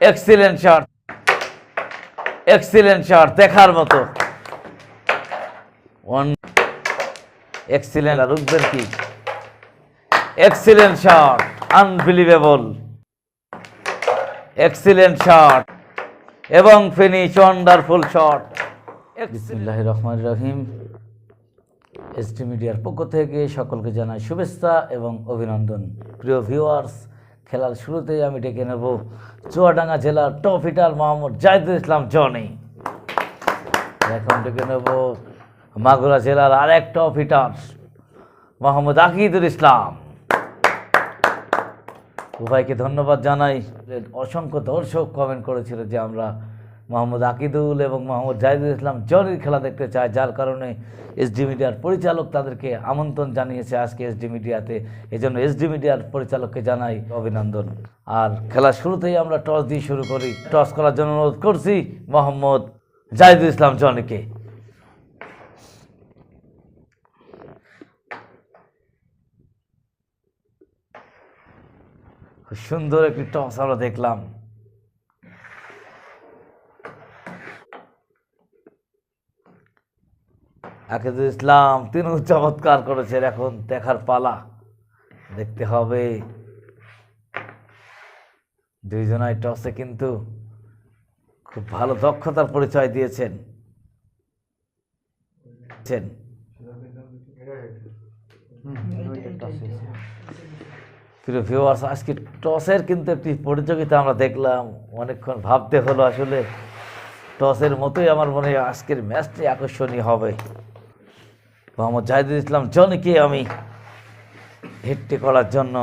Excellent shot excellent shot দেখার মতো। One excellent আর রুখবেন কি? Excellent shot unbelievable excellent shot এবং ফিনিশ ওয়ান্ডারফুল শট বিসমিল্লাহ রহমান রহিম। এসটি মিডিয়ার পক্ষ থেকে সকলকে জানাই শুভেচ্ছা এবং অভিনন্দন। প্রিয় ভিউয়ার্স খেলার শুরুতেই আমি ডেকে নেব চুয়াডাঙ্গা জেলার টপ হিটার মোহাম্মদ জাহিদুল ইসলাম, জনি। এখন ডেকে নেব মাগুরা জেলার আরেক টপ হিটার মোহাম্মদ আকিদুল ইসলাম। উভয়কে ধন্যবাদ জানাই। অসংখ্য দর্শক কমেন্ট করেছিল যে আমরা মোহাম্মদ আকিদুল এবং মোহাম্মদ জাহিদুল ইসলাম জরির খেলা দেখতে চায়, যার কারণে এসডি মিডিয়ার পরিচালক তাদেরকে আমন্ত্রণ জানিয়েছে আজকে এসডি মিডিয়াতে। এই জন্য এসডি মিডিয়ার পরিচালককে জানাই অভিনন্দন। আর খেলার শুরুতেই আমরা টস দিয়ে শুরু করি। টস করার জন্য অনুরোধ করছি মোহাম্মদ জাহিদুল ইসলাম জনিকে। সুন্দর একটি টস আমরা দেখলাম। আকিদুল ইসলাম তিনিও চমৎকার করেছেন। এখন দেখার পালা। দেখতে হবে। দুইজনাই টসে কিন্তু খুব ভালো দক্ষতার পরিচয় দিয়েছেন। প্রিয় ভিউয়ার্স আজকে টসের কিন্তু একটি প্রতিযোগিতা আমরা দেখলাম। অনেকক্ষণ ভাবতে হলো আসলে টসের মতোই আমার মনে হয় আজকের ম্যাচটি আকর্ষণীয় হবে। মোহাম্মদ জাহিদুল ইসলাম জনকে আমি? হিটটি করার জন্য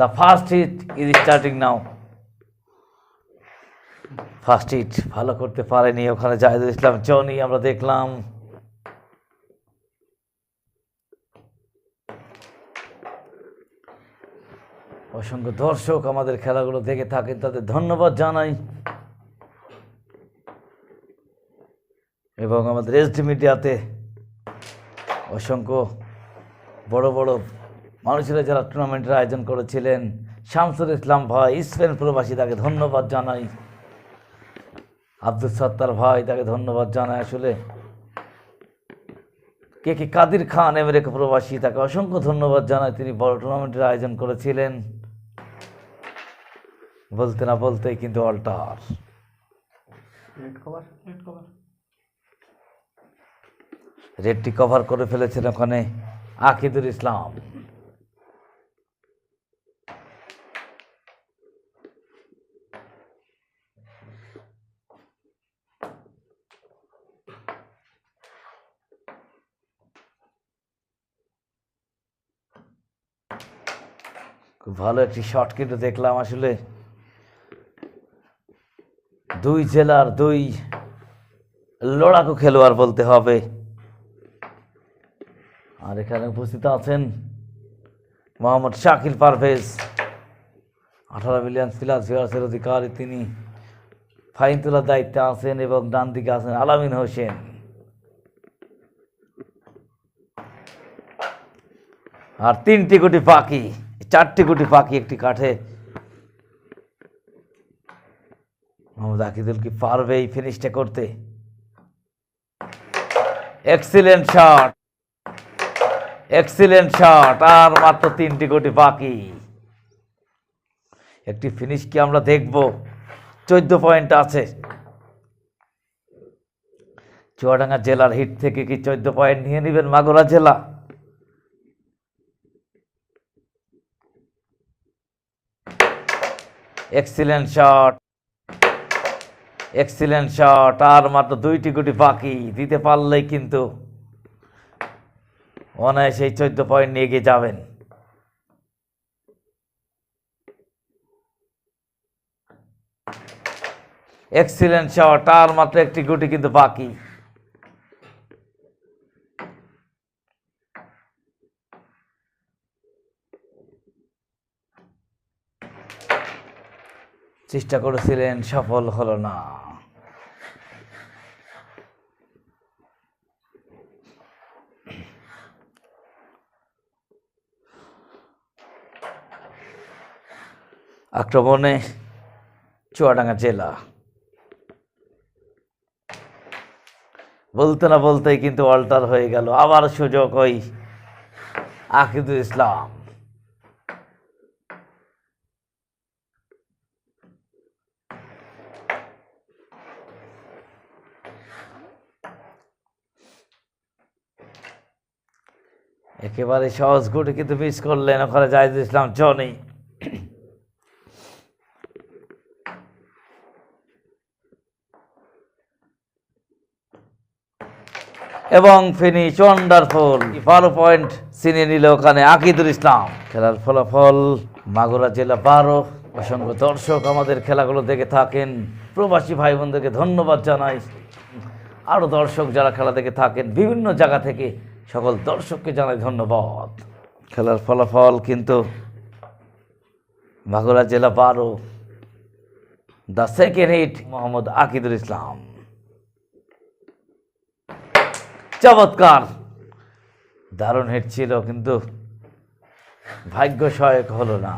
the first hit is starting now first hit ভালো করতে পারেনি ওখানে জাহিদুল ইসলাম, জনি আমরা দেখলাম। অসংখ্য দর্শক আমাদের খেলাগুলো দেখে থাকেন, তাদের ধন্যবাদ জানাই। এবং আমাদের এসডি মিডিয়াতে অসংখ্য বড় বড় মানুষেরা যারা টুর্নামেন্টের আয়োজন করেছিলেন। শামসুল ইসলাম ভাই, স্পেন প্রবাসী, তাকে ধন্যবাদ জানাই। আব্দুল সত্তার ভাই, তাকে ধন্যবাদ জানাই আসলে। কে কে? কাদির খান, আমেরিকা প্রবাসী, তাকে অসংখ্য ধন্যবাদ জানাই তিনি বড় টুর্নামেন্টের আয়োজন করেছিলেন। বলতে না বলতেই কিন্তু অল্টার রেডটি কভার করে ফেলেছেন ওখানে আকিদুল ইসলাম। খুব ভালো একটি শট কিন্তু দেখলাম আসলে। দুই জেলার দুই লড়াকু খেলোয়াড় বলতে হবে। আর এখানে উপস্থিত আছেন মোহাম্মদ শাকিল পারভেজ। আঠারো মিলিয়ন প্লাস ভিউয়ার্সের অধিকারী তিনি। ফাইন তোলার দায়িত্বে আছেন এবং ডান দিকে আছেন আলামিন হোসেন। আর তিনটি গুটি পাখি, চারটি গুটি পাখি একটি কাঠে। মোহাম্মদ আকিদুল কি পারবে এই ফিনিশটা করতে? এক্সিলেন্ট শট এক্সিলেন্ট শট আর মাত্র তিনটি কোটি বাকি। একটি ফিনিশ কি আমরা দেখব? চোদ্দ পয়েন্ট আছে। চুয়াডাঙ্গা জেলার হিট থেকে কি চোদ্দ পয়েন্ট নিয়ে নেবেন মাগুরা জেলা? এক্সিলেন্ট শট এক্সিলেন্ট শট আর মাত্র দুইটি গুটি বাকি। দিতে পারলেই কিন্তু অনায়াসে এই চোদ্দ পয়েন্ট নিয়ে গিয়ে যাবেন। এক্সিলেন্ট শট আর মাত্র একটি গুটি কিন্তু বাকি। চেষ্টা করেছিলেন, সফল হলো না। আক্রমণে চুয়াডাঙ্গা জেলা। বলতে না বলতেই কিন্তু অল্টার হয়ে গেল। আবার সুযোগ ওই আকিদুল ইসলাম। একেবারে সহজ গুটি কিন্তু মিস করলেন ওখানে জাহিদুল ইসলাম, জনি। এবং ফিনিশ ওয়ান্ডারফুল বারো পয়েন্ট ছিনিয়ে নিল ওখানে আকিদুল ইসলাম। খেলার ফলাফল, মাগুরা জেলা বারো, অসংখ্য দর্শক আমাদের খেলাগুলো দেখে থাকেন। প্রবাসী ভাই বোনদেরকে ধন্যবাদ জানাই। আরও দর্শক যারা খেলা দেখে থাকেন, বিভিন্ন জায়গা থেকে সকল দর্শককে জানাই ধন্যবাদ। খেলার ফলাফল কিন্তু মাগুরা জেলা বারো। The second hit Mohammad Akidul Islam. চমৎকার। দারুণ হিট ছিল, কিন্তু ভাগ্য সহায়ক হলো না।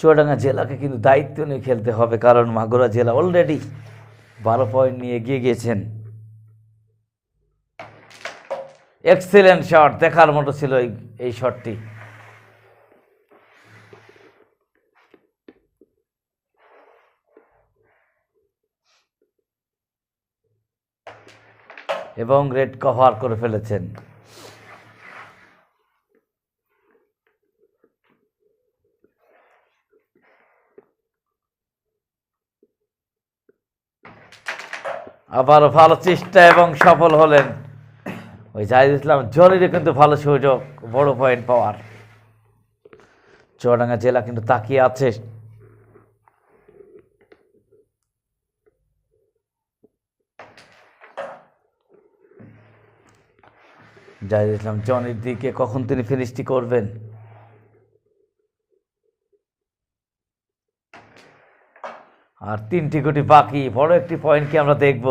চুয়াডাঙ্গা জেলাকে কিন্তু দায়িত্ব নিয়ে খেলতে হবে, কারণ মাগুরা জেলা অলরেডি বারো পয়েন্ট নিয়ে এগিয়ে গিয়েছেন। এক্সিলেন্ট শট দেখার মতো ছিল এই এই শটটি এবং রেড কভার করে ফেলেছেন। আবারও ভালো চেষ্টা এবং সফল হলেন। ওই জাহিদ ইসলাম জলিরে কিন্তু ভালো সুযোগ, বড় পয়েন্ট পাওয়ার। চুয়াডাঙ্গা জেলা কিন্তু তাকিয়ে আছে। জাহিদ ইসলাম জনের দিকে কখন তিনি ফিনিশটি করবেন? আর তিনটি কোটি বাকি, বড় একটি পয়েন্টকে আমরা দেখব?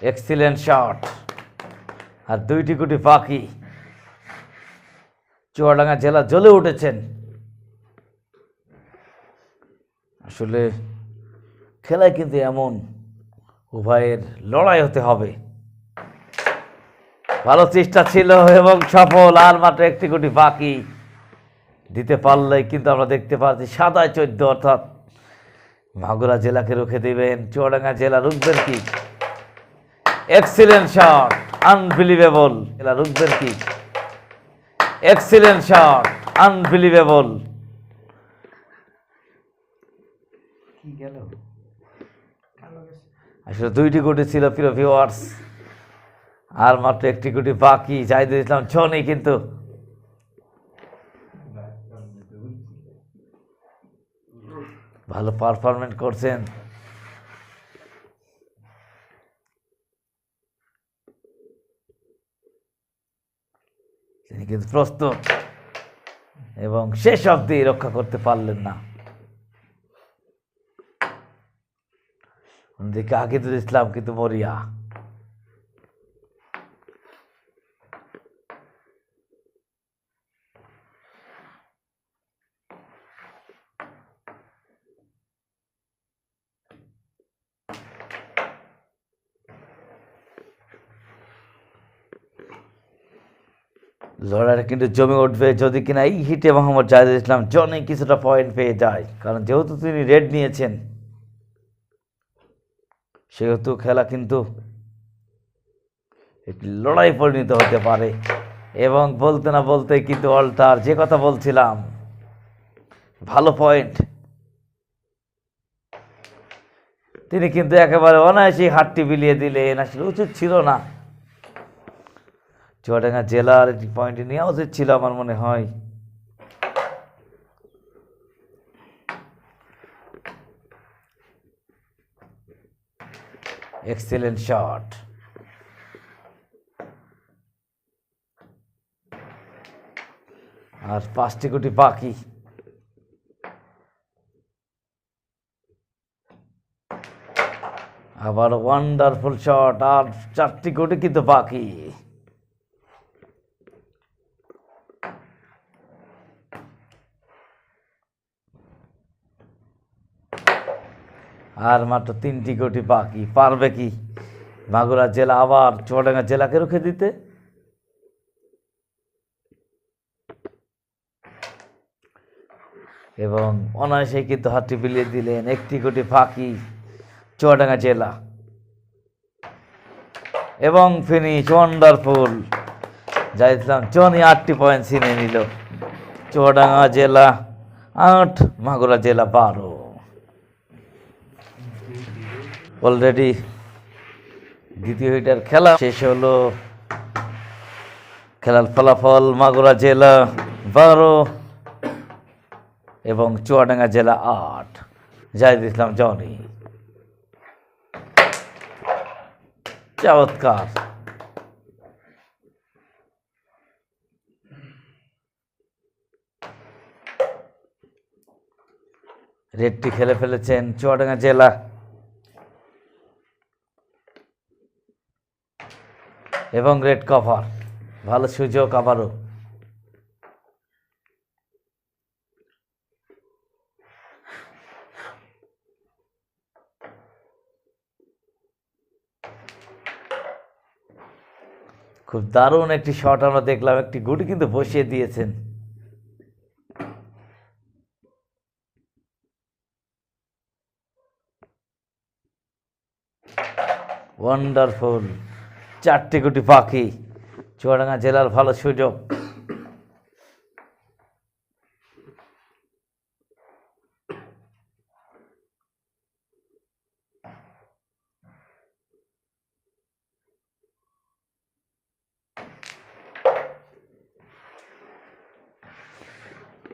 এক্সিলেন্ট শট আর দুইটি কোটি পাখি চুয়াডাঙ্গা জেলা জ্বলে উঠেছেন। আসলে খেলায় কিন্তু এমন উভয়ের লড়াই হতে হবে। ভালো চেষ্টা ছিল এবং সফল, আর মাত্র একটি কোটি বাকি। দিতে পারলে কিন্তু আমরা দেখতে পাচ্ছি সাদায় চোদ্দ, অর্থাৎ মাগুরা জেলাকে রুখে দেবেন। চুয়াডাঙ্গা জেলা রুখবেন কি? এক্সিলেন্ট শট আনবিলিভেবল জেলা রুখবেন কি? এক্সিলেন্ট শট আনবিলিভেবল কি গেল? আসলে দুইটি কোটি ছিল প্রিয় ভিউয়ার্স আর মাত্র একটি কোটি বাকি। জাহিদুল ইসলাম ছনি কিন্তু। ভালো পারফরমেন্স করছেন। তিনি কিন্তু প্রস্তুত। এবং শেষ অবধি রক্ষা করতে পারলেন না। অন্যদিকে আকিদুল ইসলাম কিন্তু মরিয়া। লড়াইটা কিন্তু জমে উঠবে। যদি কিনা এই হিটে মোহাম্মদ জাহিদুল ইসলাম, জনে কিছুটা পয়েন্ট পেয়ে যায়। কারণ যেহেতু তিনি রেড নিয়েছেন, সেহেতু খেলা কিন্তু একটি লড়াই পরিণত হতে পারে। এবং বলতে না বলতে কিন্তু অল্টার, যে কথা বলছিলাম, ভালো পয়েন্ট তিনি কিন্তু একেবারে অনায়াসেই হাতটি বিলিয়ে দিলেন। আসলে উচিত ছিল না। চুয়াডাঙ্গা জেলার একটি পয়েন্টে নেওয়া উচিত ছিল আমার মনে হয়। এক্সেলেন্ট শট আর পাঁচটি কোটি বাকি। আবার ওয়ান্ডারফুল শট আর চারটি কোটি কিন্তু বাকি। আর মাত্র তিনটি কোটি বাকি। পারবে কি? মাগুরা জেলা আবার চুয়াডাঙ্গা জেলাকে রুখে দিতে? এবং অনায়াসে কিন্তু হাতটি বিলিয়ে দিলেন একটি কোটি ফাঁকি চুয়াডাঙ্গা জেলা। এবং ফিনিশ ওয়ান্ডারফুল। যাইছিলাম চনি আটটি পয়েন্ট ছিনে নিল। চুয়াডাঙ্গা জেলা আট, মাগুরা জেলা বারো। অলরেডি দ্বিতীয় হিটার খেলা। শেষ হলো খেলার ফলাফল মাগুরা জেলা বারো এবং চুয়াডাঙ্গা জেলা আট। জাহিদ ইসলাম, জনি। চমৎকার। রেডটি খেলে ফেলেছেন চুয়াডাঙ্গা জেলা এবং রেড কভার। ভালো সুযোগ আবারও। খুব দারুণ একটি শট আমরা দেখলাম। একটি গুটি কিন্তু বসিয়ে দিয়েছেন। ওয়ান্ডারফুল চারটি গুটি পাখি চুয়াডাঙ্গা জেলার ভালো সুযোগ।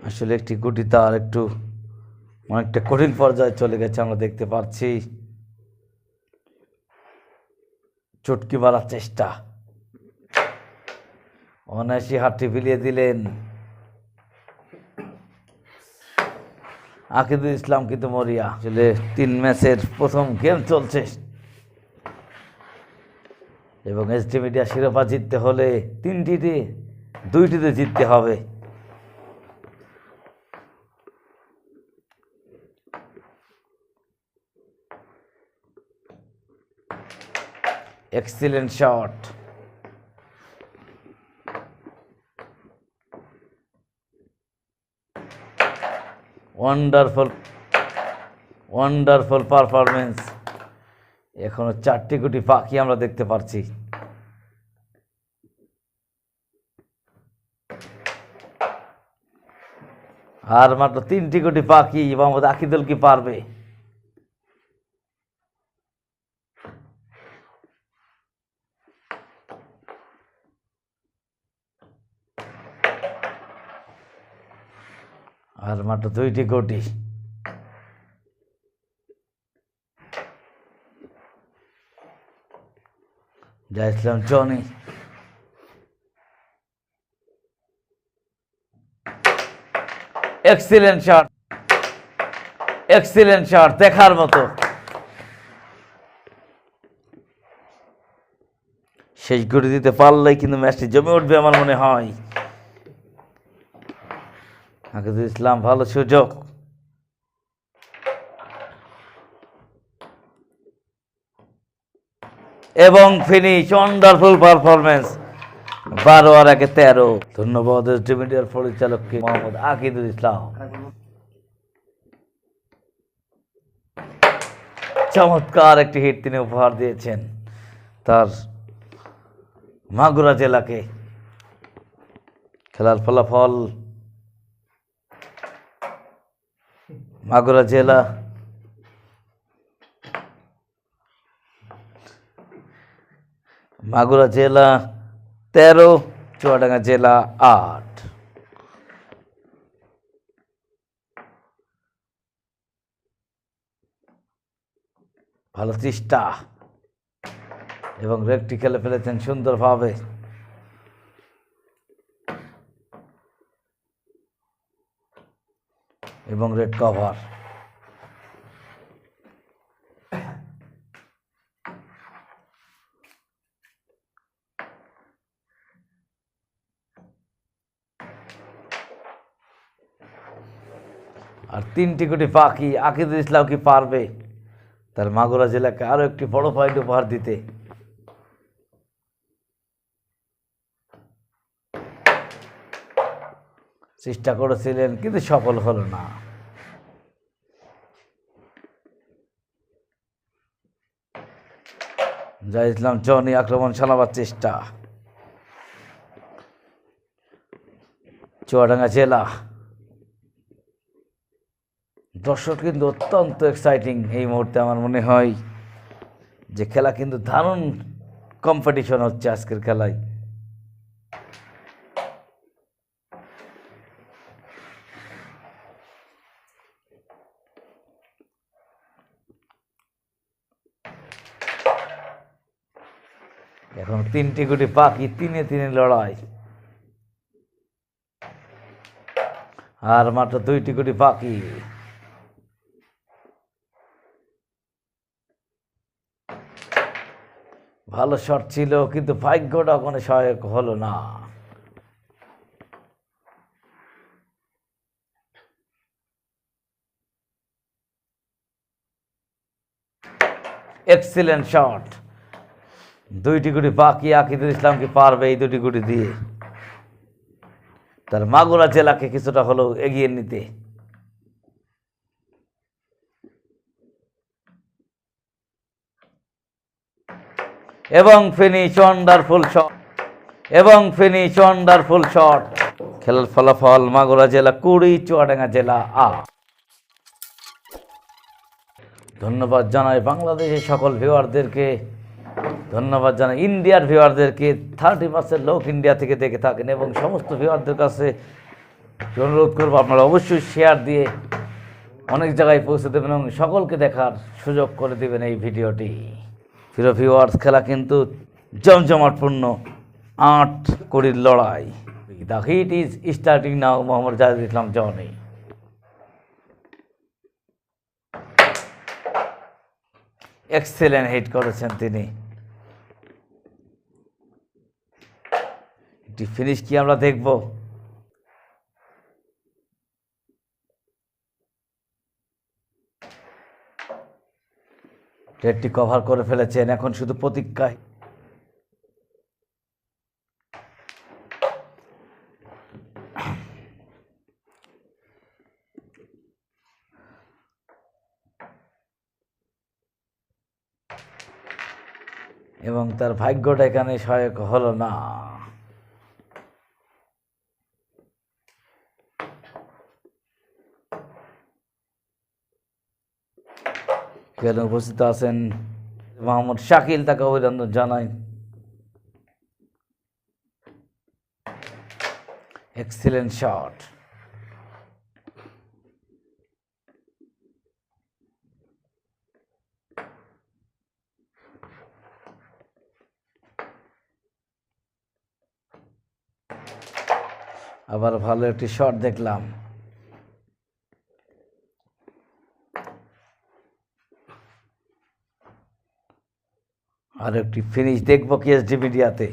আসলে একটি গুটি তার একটু অনেকটা কঠিন পর্যায়ে চলে গেছে, আমরা দেখতে পাচ্ছি। চটকি মারার চেষ্টা। অনায়াসি হাতটি বিলিয়ে দিলেন। আকিদুল ইসলাম কিন্তু মরিয়া। আসলে তিন ম্যাচের প্রথম গেম চলছে। এবং এসডি মিডিয়া শিরোপা জিততে হলে তিনটিতে, দুইটিতে জিততে হবে। Excellent shot wonderful wonderful performance এখনও চারটি গুটি পাখি আমরা দেখতে পাচ্ছি। আর মাত্র তিনটি গুটি পাখি মোহাম্মদ আকিদুল কি পারবে? আর মাত্র দুইটি গুটি যাইছিলাম চনি। এক্সিলেন্ট শট এক্সিলেন্ট শট দেখার মতো। শেষ করে দিতে পারলেই কিন্তু ম্যাচটি জমে উঠবে আমার মনে হয়। আকিদুল ইসলাম, ভালো সুযোগ। এবং ফিনিশ ওয়ান্ডারফুল পারফরমেন্স বারো আর একে তেরো। ধন্যবাদ এসডি মিডিয়ার পরিচালককে মোহাম্মদ আকিদুল ইসলাম। চমৎকার একটি হিট তিনি উপহার দিয়েছেন তার মাগুরা জেলাকে। খেলার ফলাফল মাগুরা জেলা। মাগুরা জেলা তেরো, চুয়াডাঙ্গা জেলা আট। ভালো চেষ্টা এবং রেকটি খেলে ফেলেছেন সুন্দরভাবে। এবং রেড কভার আর তিনটি কোটি পাখি আকিদুল ইসলাম কি পারবে? তার মাগুরা জেলাকে আরও একটি বড় পয়েন্ট উপহার দিতে। চেষ্টা করেছিলেন, কিন্তু সফল হলো না। জাহিদ ইসলাম, জনি আক্রমণ চালাবার চেষ্টা। চুয়াডাঙ্গা জেলা। দর্শক, কিন্তু অত্যন্ত এক্সাইটিং এই মুহূর্তে আমার মনে হয় যে খেলা কিন্তু দারুণ কম্পিটিশন হচ্ছে আজকের খেলায় এখন তিনটি গুটি পাখি তিনে তিনে লড়াই। আর মাত্র দুইটি গুটি পাখি ভালো শট ছিল, কিন্তু ভাগ্যটা ওখানে সহায়ক হলো না। এক্সিলেন্ট শট দুইটি গুটি বাকি আকিদুল ইসলাম কি পারবে এই দুটি গুটি দিয়ে। তার মাগুরা জেলাকে কিছুটা হলেও এগিয়ে নিতে। এবং ফিনিশ ওয়ান্ডারফুল শট এবং ফিনিশ ওয়ান্ডারফুল শট খেলার ফলাফল মাগুরা জেলা, কুড়ি, চুয়াডাঙ্গা জেলা, আ। ধন্যবাদ জানাই বাংলাদেশের সকল ভিউয়ারদেরকে ধন্যবাদ জানাই। ইন্ডিয়ার ভিউয়ারদেরকে থার্টি পার্সেন্ট লোক ইন্ডিয়া থেকে দেখে থাকেন এবং সমস্ত ভিউয়ারদের কাছে অনুরোধ করব আপনারা অবশ্যই শেয়ার দিয়ে অনেক জায়গায় পৌঁছে দেবেন এবং সকলকে দেখার সুযোগ করে দেবেন এই ভিডিওটি। প্রিয় ভিউয়ার্স, খেলা কিন্তু জমজমাটপূর্ণ আট কোটির লড়াই। The hit is starting now Mohammad Jahid Islam Jony excellent hit করেছেন তিনি। একটি ফিনিশ কি আমরা দেখব? রেডটি কভার করে ফেলেছেন, এখন শুধু প্রতীক্ষায়। এবং তার ভাগ্যটা এখানে সহায়ক হলো না। এখানে উপস্থিত আছেন মোহাম্মদ শাকিল, তাকে অভিনন্দন জানাই। এক্সিলেন্ট শট আবার ভালো একটি শট দেখলাম। আর একটি ফিনিশ দেখব কি এসডি মিডিয়াতে।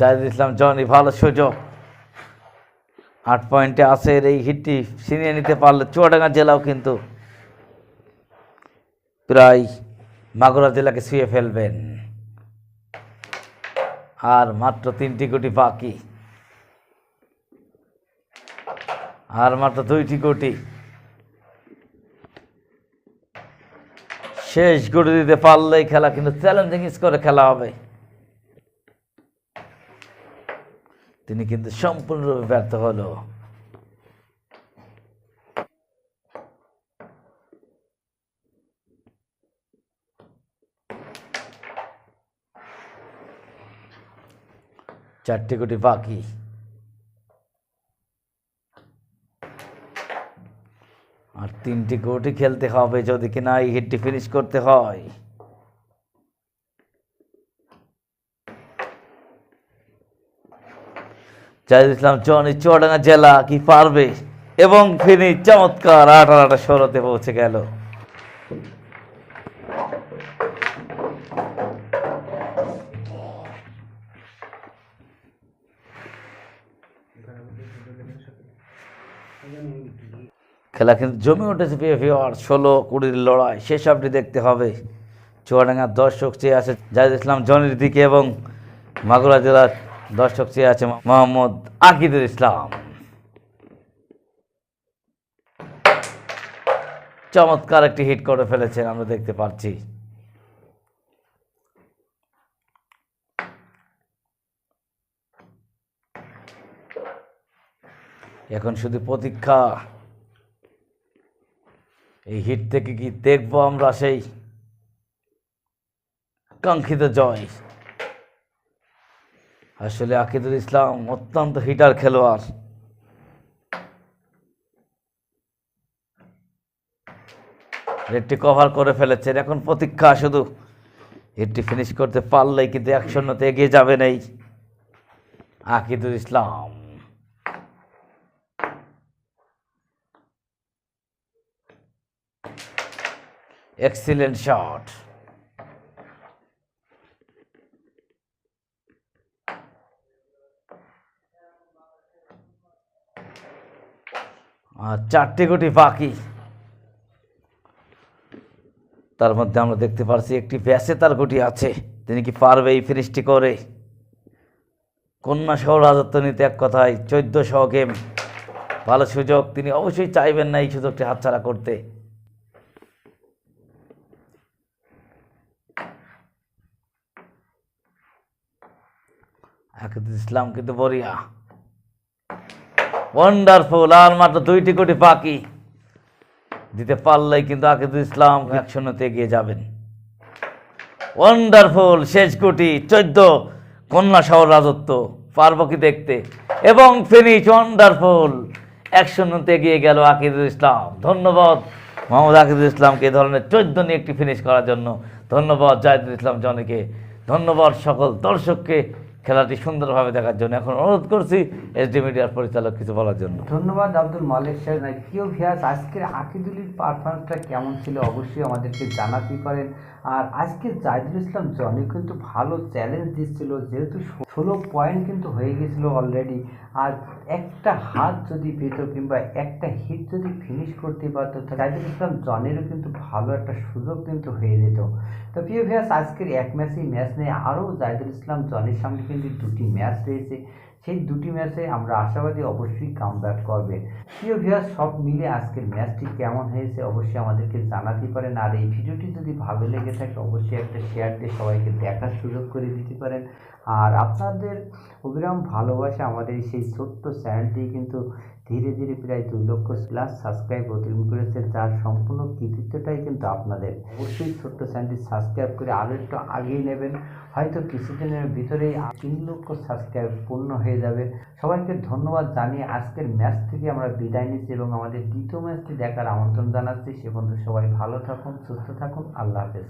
জাহিদ ইসলাম, জনি, ভালো সুযোগ আট পয়েন্টে এর এই হিটটি ছিনিয়ে নিতে পারলে চুয়াডাঙ্গা জেলাও কিন্তু প্রায় মাগুরা জেলাকে শুয়ে ফেলবেন। আর মাত্র তিনটি কোটি বাকি। আর মাত্র দুইটি কোটি। শেষ গুটি দিতে পারলেই খেলা কিন্তু চ্যালেঞ্জিং স্কোরে খেলা হবে। তিনি কিন্তু সম্পূর্ণরূপে ব্যর্থ হলো। চারটি কোটি বাকি। আর তিনটি কোটি খেলতে হবে যদি কিনা এই হিটটি ফিনিশ করতে হয়। জাহিদ ইসলাম চনি চুয়াডাঙ্গা জেলা কি পারবে? এবং ফিনি চমৎকার আঠারো আটা ষোলোতে পৌঁছে গেল। খেলা কিন্তু জমে উঠেছে পিএ ভিওয়ার ষোলো কুড়ির লড়াই। আপনি দেখতে হবে। চুয়াডাঙ্গার দর্শক চেয়ে আছে জাহিদ ইসলাম, জনির দিকে এবং মাগুরা জেলার দর্শক চেয়ে আছে মোহাম্মদ আকিদুল ইসলাম। চমৎকার একটি হিট করে ফেলেছেন, আমরা দেখতে পাচ্ছি। এখন শুধু প্রতীক্ষা। এই হিট থেকে কি দেখব আমরা সেই কাঙ্ক্ষিত জয়? আসলে আকিদুল ইসলাম অত্যন্ত হিটার খেলোয়াড়। রেটটি কভার করে ফেলেছেন, এখন প্রতীক্ষা শুধু। হিটটি ফিনিশ করতে পারলেই কিন্তু এক এগিয়ে যাবেন এই আকিদুল ইসলাম। এক্সিলেন্ট শট আর চারটে গুটি বাকি। তার মধ্যে আমরা দেখতে পারছি একটি ব্যাসে তার গুটি আছে। তিনি কি পারবে এই ফিনিশটি করে? কন্যা সহ রাজত্ব নিতে এক কথায় চোদ্দ শহ গেম। ভালো সুযোগ, তিনি অবশ্যই চাইবেন না এই সুযোগটি হাতছাড়া করতে। আকিদুল ইসলাম কিন্তু বরিয়া। ওয়ান্ডারফুল আর মাত্র দুইটি কোটি বাকি দিতে পারলেই কিন্তু আকিদুল ইসলাম এক শূন্যতে এগিয়ে যাবেন। ওয়ান্ডারফুল শেষ কোটি, চোদ্দ, কন্যা শহর রাজত্ব, পারব কি দেখতে? এবং ফিনিশ ওয়ান্ডারফুল এক শূন্যতে এগিয়ে গেল আকিদুল ইসলাম। ধন্যবাদ মোহাম্মদ আকিদুল ইসলামকে এই ধরনের চোদ্দ নিয়ে একটি ফিনিশ করার জন্য। ধন্যবাদ জাহিদুল ইসলাম জনকে। ধন্যবাদ সকল দর্শককে। খেলাটি সুন্দরভাবে দেখার জন্য এখন অনুরোধ করছি এস ডি মিডিয়ার পরিচালক কিছু বলার জন্য। ধন্যবাদ আব্দুল মালিক সাহেব প্রিয় ভিয়াস আজকের আকিদুলির পারফরমেন্সটা কেমন ছিল? অবশ্যই আমাদেরকে জানাতে পারেন। আর আজকে জাহিদুল ইসলাম জনি কিন্তু ভালো চ্যালেঞ্জ দিচ্ছিল, যেহেতু ষোলো পয়েন্ট কিন্তু হয়ে গেছিল অলরেডি আর একটা হাত যদি পেত কিংবা একটা হিট যদি ফিনিশ করতে পারতো, তাহলে জাহিদুল ইসলাম জনেরও কিন্তু ভালো একটা সুযোগ কিন্তু হয়ে যেত। তো প্রিয় ভিয়াস আজকের এক ম্যাচেই ম্যাচ নেই আরও জাহিদুল ইসলাম জনের সামনে কিন্তু দুটি ম্যাচ রয়েছে। সেই দুটি ম্যাচে আমরা আশাবাদী অবশ্যই কাম ব্যাক করবে। প্রিয় ভিউয়ার সব মিলে আজকের ম্যাচটি কেমন হয়েছে অবশ্যই আমাদেরকে জানাতে পারেন। আর এই ভিডিওটি যদি ভালো লেগে থাকে, অবশ্যই একটা শেয়ার দিয়ে সবাইকে দেখার সুযোগ করে দিতে পারেন। আর আপনাদের অবিরাম ভালোবাসা, আমাদের সেই ছোট্ট চ্যানেলটি কিন্তু ধীরে ধীরে প্রায় দুই লক্ষ প্লাস সাবস্ক্রাইব অতিক্রম করেছে যার সম্পূর্ণ কৃতিত্বটাই কিন্তু আপনাদের। অবশ্যই ছোট্ট চ্যানেলটি সাবস্ক্রাইব করে আরও একটু আগিয়ে নেবেন। হয়তো কিছুদিনের ভিতরেই তিন লক্ষ সাবস্ক্রাইব পূর্ণ হয়ে যাবে। সবাইকে ধন্যবাদ জানিয়ে আজকের ম্যাচ থেকে আমরা বিদায় নিচ্ছি এবং আমাদের দ্বিতীয় ম্যাচটি দেখার আমন্ত্রণ জানাচ্ছি। সে পর্যন্ত সবাই ভালো থাকুন, সুস্থ থাকুন। আল্লাহ হাফেজ।